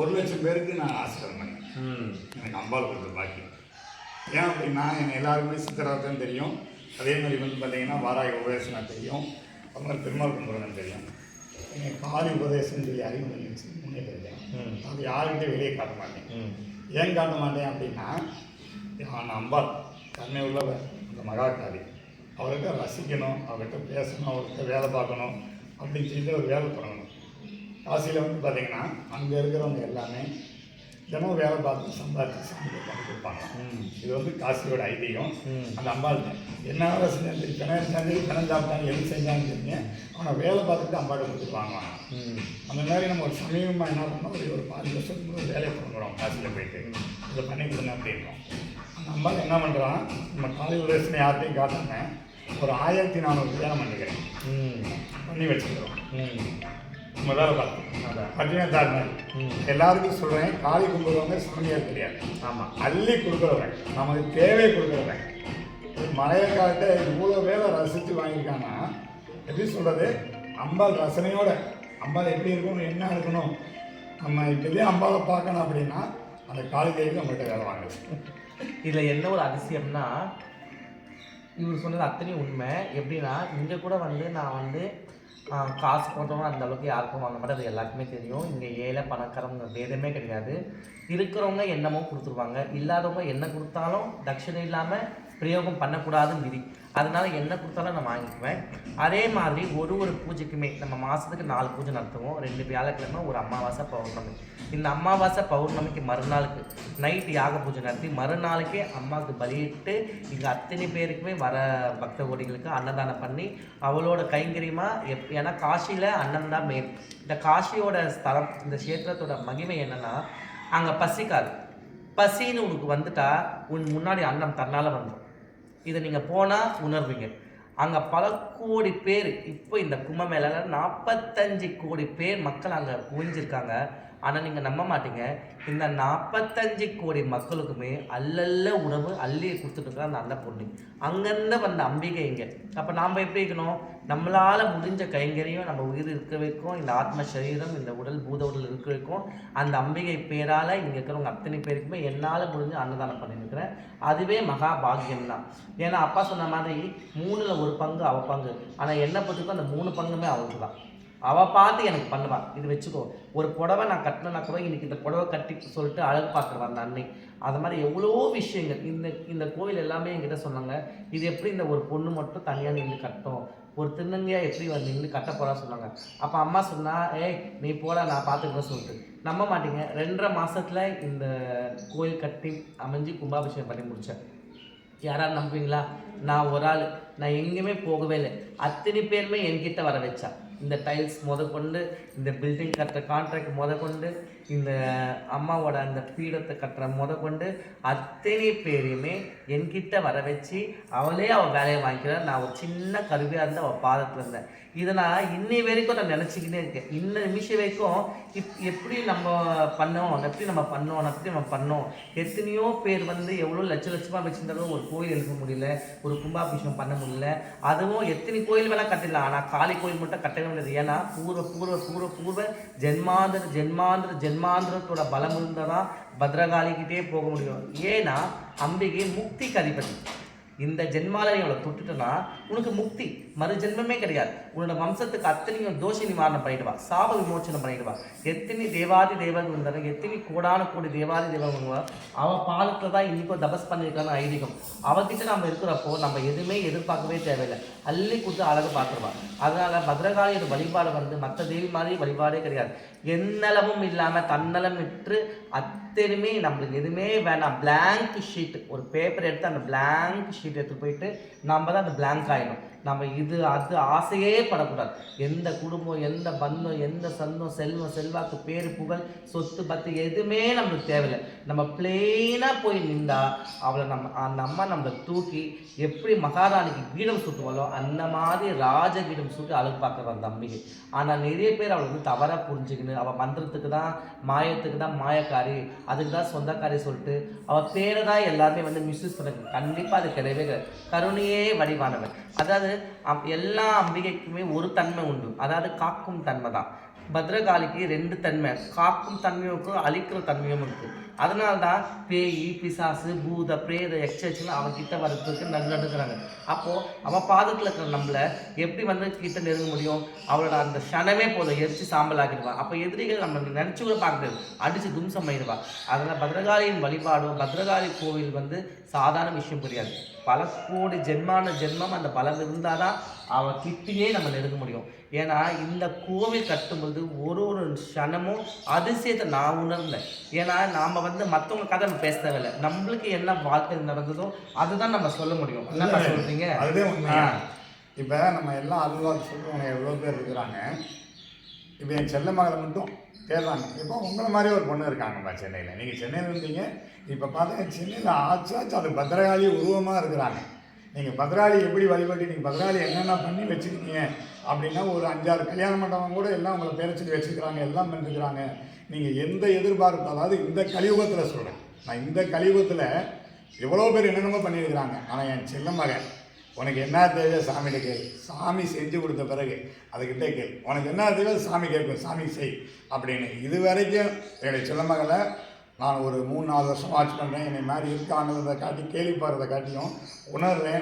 ஒரு லட்சம் பேருக்கு நான் ஆசீர்வாதம் பண்ணேன் எனக்கு அம்பாள் கொடுத்த பாக்கி ஏன் அப்படின்னா எனக்கு எல்லாருக்குமே சித்தராத்தான் தெரியும். அதே மாதிரி வந்து பார்த்தீங்கன்னா வாராய உபதேசம் தெரியும். அது மாதிரி பெருமாள் கும்பிட்றதுன்னு தெரியும். எனக்கு காளி உபதேசம் சொல்லி பண்ணிச்சு முன்னே தெரியும். அது யாருக்கிட்டே வெளியே காட்ட மாட்டேன். ஏன் காட்ட மாட்டேன் அப்படின்னா நான் அம்பாள். தன்மை உள்ளவர் அந்த மகாகாரி அவர்கிட்ட ரசிக்கணும். அவர்கிட்ட பேசணும். அவர்கிட்ட வேலை பார்க்கணும். அப்படின்னு சொல்லிட்டு ஒரு வேலை பண்ணணும் காசியில் வந்து பார்த்தீங்கன்னா அங்கே இருக்கிறவங்க எல்லாமே தினம் வேலை பார்த்து சம்பாதிச்சு சாமிக்கு பண்ணி கொடுப்பாங்க இது வந்து காசியோட ஐதீகம். அந்த அம்பாள் என்ன வேலை செஞ்சாலும் பிணம் செஞ்சாலும் சாப்பிட்டாங்க எது செஞ்சாலும் சரிங்க. அவனை வேலை பார்த்துட்டு வாங்குவாங்க. ம். அந்த மாதிரி நம்ம ஒரு சமீபமாக என்ன பண்ணோம்? ஒரு ஒரு பாஞ்சு வருஷத்துக்கு வேலையை பண்ணுறோம் காசியில் போயிட்டு. இதை பண்ணி கொடுங்க அப்படின்றோம் அந்த அம்பாள் என்ன பண்ணுறான் நம்ம காலை உதேசனை யார்ட்டையும் காட்டாம ஒரு ஆயிரத்தி நானூறு கல்யாணம் பண்ணிக்கிறேன் ம். பண்ணி வச்சுக்கிறோம். ம் நம்ம வேலை பார்த்தோம் அதான் பட்டினத்தார் மாதிரி எல்லாருக்கும் சொல்கிறேன் காளி கும்பிடுறவங்க சாமியார் தெரியாது ஆமாம் அள்ளி கொடுக்குறவன். நமக்கு தேவை கொடுக்குறவன். மழைய காலத்தை இவ்வளோ வேலை ரசித்து வாங்கியிருக்காங்கன்னா எப்படி சொல்கிறது அம்பாள் ரசனையோட. அம்பாள் எப்படி இருக்கணும் என்ன இருக்கணும்? நம்ம இப்படியே அம்பாவை பார்க்கணும் அப்படின்னா அந்த காளி தேவி நம்மகிட்ட வேலை வாங்குது. இதில் என்ன ஒரு அதிசயம்னா இவர் சொன்னது அத்தனையும் உண்மை. எப்படின்னா இங்கே கூட வந்து நான் வந்து காசு போட்டவங்க அந்த அளவுக்கு யாருக்கும் வாங்க மாட்டேன் அது எல்லாருக்குமே தெரியும். இங்கே ஏழை பணக்காரங்க பேதமே கிடையாது. இருக்கிறவங்க என்னமோ கொடுத்துருவாங்க. இல்லாதவங்க என்ன கொடுத்தாலும் தட்சிணை இல்லாமல் பிரயோகம் பண்ணக்கூடாதுன்னு விதி. அதனால என்ன கொடுத்தாலும் நான் வாங்கிக்குவேன். அதே மாதிரி ஒரு ஒரு பூஜைக்குமே நம்ம மாதத்துக்கு நாலு பூஜை நடத்துவோம். ரெண்டு வியாழக்கிழமை ஒரு அமாவாசை பௌர்ணமி. இந்த அமாவாசை பௌர்ணமிக்கு மறுநாளுக்கு நைட் யாக பூஜை நடத்தி மறுநாளுக்கே அம்மாவுக்கு பலியிட்டு இங்கே அத்தனை பேருக்குமே வர பக்த கோடிகளுக்கு அன்னதானம் பண்ணி அவளோட கைங்கரியமாக எப் ஏன்னா காசியில் அன்னம் தான் மெயின் இந்த காசியோட ஸ்தலம் இந்த கஷேத்திரத்தோட மகிமை என்னன்னா அங்கே பசிக்காது. பசின்னு உனக்கு வந்துட்டா உன் முன்னாடி அன்னம் தன்னால் வந்துடும் இதை நீங்கள் போனால் உணர்வீங்க. அங்கே பல கோடி பேர் இப்போ இந்த கும்பமேளாவில் நாற்பத்தஞ்சு கோடி பேர் மக்கள் அங்கே குவிஞ்சிருக்காங்க. ஆனால் நீங்கள் நம்ப மாட்டீங்க. இந்த நாற்பத்தஞ்சு கோடி மக்களுக்குமே அல்லல்ல உணவு அள்ளி கொடுத்துட்டு அந்த அந்த பொண்ணு. அங்கேருந்து வந்த அம்பிகை இங்கே. அப்போ நாம் எப்படி இருக்கணும்? நம்மளால் முடிஞ்ச கைங்கரியும் நம்ம உயிர் இருக்க வைக்கும் இந்த ஆத்ம சரீரம் இந்த உடல் பூத உடல் இருக்க வைக்கும். அந்த அம்பிகை பேரால் இங்கே இருக்கிறவங்க அத்தனை பேருக்குமே என்னால் முடிஞ்ச அன்னதானம் பண்ணியிருக்கிறேன். அதுவே மகா பாக்கியம் தான் ஏன்னா அப்பா சொன்ன மாதிரி மூணில் ஒரு பங்கு அவ பங்கு. ஆனால் என்ன பொறுத்துக்கும் அந்த மூணு பங்குமே அவளுக்கு தான் அவள் பார்த்து எனக்கு பண்ணுவாள் இது வச்சுக்கோ ஒரு புடவை நான் கட்டினா கூட இன்னைக்கு இந்த புடவை கட்டி சொல்லிட்டு அழகு பார்க்குறவா அந்த அன்னை. அது மாதிரி எவ்வளோ விஷயங்கள். இந்த இந்த கோவில் எல்லாமே என்கிட்ட சொன்னாங்க. இது எப்படி இந்த ஒரு பொண்ணு மட்டும் தனியாக நின்று கட்டும் ஒரு திருநங்கையாக எப்படி வந்து நின்று கட்ட போகிறா சொன்னாங்க. அப்போ அம்மா சொன்னால் ஏய் நீ போட நான் பார்த்துக்கிறேன் சொல்லிட்டு. நம்ப மாட்டீங்க. ரெண்டரை மாதத்தில் இந்த கோயில் கட்டி அமைஞ்சு கும்பாபிஷேகம் பண்ணி முடித்தேன் யாராவது நம்புவீங்களா? நான் ஒரு ஆள். நான் எங்கேயுமே போகவே இல்லை. அத்தனை பேருமே என்கிட்ட வர வச்சா. இந்த டைல்ஸ் முத கொண்டு இந்த பில்டிங் கட்டுற கான்ட்ராக்ட் முத கொண்டு இந்த அம்மாவோட அந்த பீடத்தை கட்டுற முத கொண்டு அத்தனை பேரையுமே என்கிட்ட வர வச்சு அவளே அவள் வேலையை வாங்கிக்கிறாள் நான் ஒரு சின்ன கருவியாக இருந்து அவள் பாதத்தில் இருந்தேன். இதை நான் இன்னை வரைக்கும் நான் நினச்சிக்கிட்டே இருக்கேன். இந்த நிமிஷம் வரைக்கும் இப் எப்படி நம்ம பண்ணோம் எப்படி நம்ம பண்ணோம் எப்படி நம்ம பண்ணோம்? எத்தனையோ பேர் வந்து எவ்வளோ லட்ச லட்சமாக வச்சுருந்தாலும் ஒரு கோயில் எழுப்ப முடியல ஒரு கும்பாபிஷேகம் பண்ண முடியல. அதுவும் எத்தனை கோயில் வேணால் கட்டிடலாம். ஆனால் காளி கோயில் மட்டும் கட்டவே முடியாது. ஏன்னா பூர்வ பூர்வ பூர்வ பூர்வ ஜென்மாந்திர ஜென்மாந்திர ஜென்மாந்திரத்தோட பலம் இருந்தால் தான் பத்ரகாளிக்கிட்டே போக முடியும். ஏன்னா அம்பிகை முக்திக்கு அதிபதி. இந்த ஜென்மால தொட்டுட்டோன்னா தொட்டுட்டனா உனக்கு முக்தி. மறு ஜென்மமே கிடையாது. உன்னோட வம்சத்துக்கு அத்தனையும் தோஷ நிவாரணம் பண்ணிடுவா சாப விமோச்சனம் பண்ணிடுவா எத்தனை தேவாதி தேவர்கள் இருந்தாலும் எத்தனை கோடான கோடி தேவாதி தேவர்கள் அவன் பாலத்தில் தான் இன்றைக்கும் தபஸ் பண்ணியிருக்கான்னு ஐதீகம். அவகிட்ட நம்ம இருக்கிறப்போ நம்ம எதுவுமே எதிர்பார்க்கவே தேவையில்லை. அள்ளி கொடுத்து அழகு பார்த்துருவா. அதனால் பத்ரகாளியோட வழிபாடு வந்து மற்ற தேவி மாதிரி வழிபாடே கிடையாது. எந்நலமும் இல்லாமல் தன்னலம் விற்று அத்தனையுமே நம்மளுக்கு எதுவுமே வேணாம். பிளாங்க் ஷீட் ஒரு பேப்பர் எடுத்து அந்த பிளாங்க் ஷீட் எடுத்து போயிட்டு நம்ம தான் அந்த பிளாங்க் ஆகிடும் நம்ம இது அது ஆசையே படக்கூடாது. எந்த குடும்பம் எந்த பந்தம் எந்த சொந்தம் செல்வம் செல்வாக்கு பேர் புகழ் சொத்து பத்து எதுவுமே நம்மளுக்கு தேவையில்லை. நம்ம பிளெயினாக போய் நின்றா அவளை நம்ம அந்த அம்மா நம்மளை தூக்கி எப்படி மகாராணிக்கு வீடம் சுட்டுவாளோ அந்த மாதிரி ராஜ கீடம் சுட்டு அழகு பார்க்குற அந்த அம்பிகை ஆனால் நிறைய பேர் அவளை வந்து தவறாக புரிஞ்சுக்கணும் அவள் மந்திரத்துக்கு தான் மாயத்துக்கு தான் மாயக்காரி அதுக்கு தான் சொந்தக்காரி சொல்லிட்டு அவள் பேரை தான் எல்லாருமே வந்து மிஸ்யூஸ் பண்ணுங்க கண்டிப்பாக அது கிடையவே கிடையாது. கருணையே வடிவானவன் அதாவது அம்- எல்லா அம்பிகைக்குமே ஒரு தன்மை உண்டு. அதாவது காக்கும் தன்மை தான். பத்ரகாளிக்கு ரெண்டு தன்மை. காக்கும் தன்மையும் இருக்கும் அழிக்கிற தன்மையும் இருக்கு. அதனால தான் பேய் பிசாசு பூத பிரேத எக்ஸெல்லாம் அவகிட்ட வர்றதுக்கு நடுக்கிறாங்க அப்போது அவன் பாதத்தில் இருக்கிற நம்மளை எப்படி வந்து கிட்ட நெருங்க முடியும்? அவளோட அந்த க்ஷணமே போதும். எரிச்சு சாம்பல் ஆக்கிடுவா. அப்போ எதிரிகள் நம்ம நினச்சி கூட பார்க்க அடித்து தும்சம் பண்ணிடுவா அதனால் பத்ரகாளியின் வழிபாடும் பத்ரகாளி கோவில் வந்து சாதாரண விஷயம் கிடையாது பல கோடி ஜென்மான ஜென்மம் அந்த பலம் இருந்தால் தான் அவ கிட்டேயே நம்ம நெருங்க முடியும். ஏன்னா இந்த கோவில் கட்டும்போது ஒரு ஒரு க்ஷணமும் அதிசயத்தை நான் உணர்ந்தேன். ஏன்னா நாம் வந்து மற்றவங்க கதை நம்ம பேச தேவையில்லை நம்மளுக்கு என்ன வாழ்க்கை நடந்ததோ அதுதான் நம்ம சொல்ல முடியும். என்ன ஆ. இப்போ நம்ம எல்லாம் அல்வாக்கு சொல்கிறவங்க எவ்வளோ பேர் இருக்கிறாங்க. இப்போ என் செல்ல மகளை மட்டும் தேடுறாங்க. இப்போ உங்களை மாதிரி ஒரு பொண்ணு இருக்காங்கப்பா சென்னையில். நீங்கள் சென்னையில் இருந்தீங்க. இப்போ பார்த்தா சென்னையில் ஆச்சாச்சு அது பத்ரகாளி உருவமாக இருக்கிறாங்க. நீங்கள் பத்ராளி எப்படி வழிபட்டு நீங்கள் பத்ராளி என்னென்ன பண்ணி வச்சுருக்கீங்க அப்படின்னா ஒரு அஞ்சாறு கல்யாண மண்டபம் கூட எல்லாம் உங்களை பேர சொல்லி வச்சுருக்கிறாங்க எல்லாம் பண்ணிருக்கிறாங்க. நீங்கள் எந்த எதிர்பார்ப்பு அதாவது இந்த கலியுகத்தில் சொல்கிறேன் நான் இந்த கலியுகத்தில் எவ்வளோ பேர் என்னென்னமோ பண்ணியிருக்கிறாங்க. ஆனால் என் சின்ன மகன் உனக்கு என்ன தேவையோ சாமிகிட்ட கேள். சாமி செஞ்சு கொடுத்த பிறகு அதுக்கிட்டே கேள். உனக்கு என்ன தேவையோ சாமி கேட்கும். சாமி செய் அப்படின்னு. இது வரைக்கும் என்னுடைய சின்ன மகளை நான் ஒரு மூணு நாலு வருஷம் வாட்ச் பண்ணுறேன் என்னை மாதிரி இருக்காங்கிறத காட்டி கேள்விப்படுறதை காட்டியும் உணர்றேன்.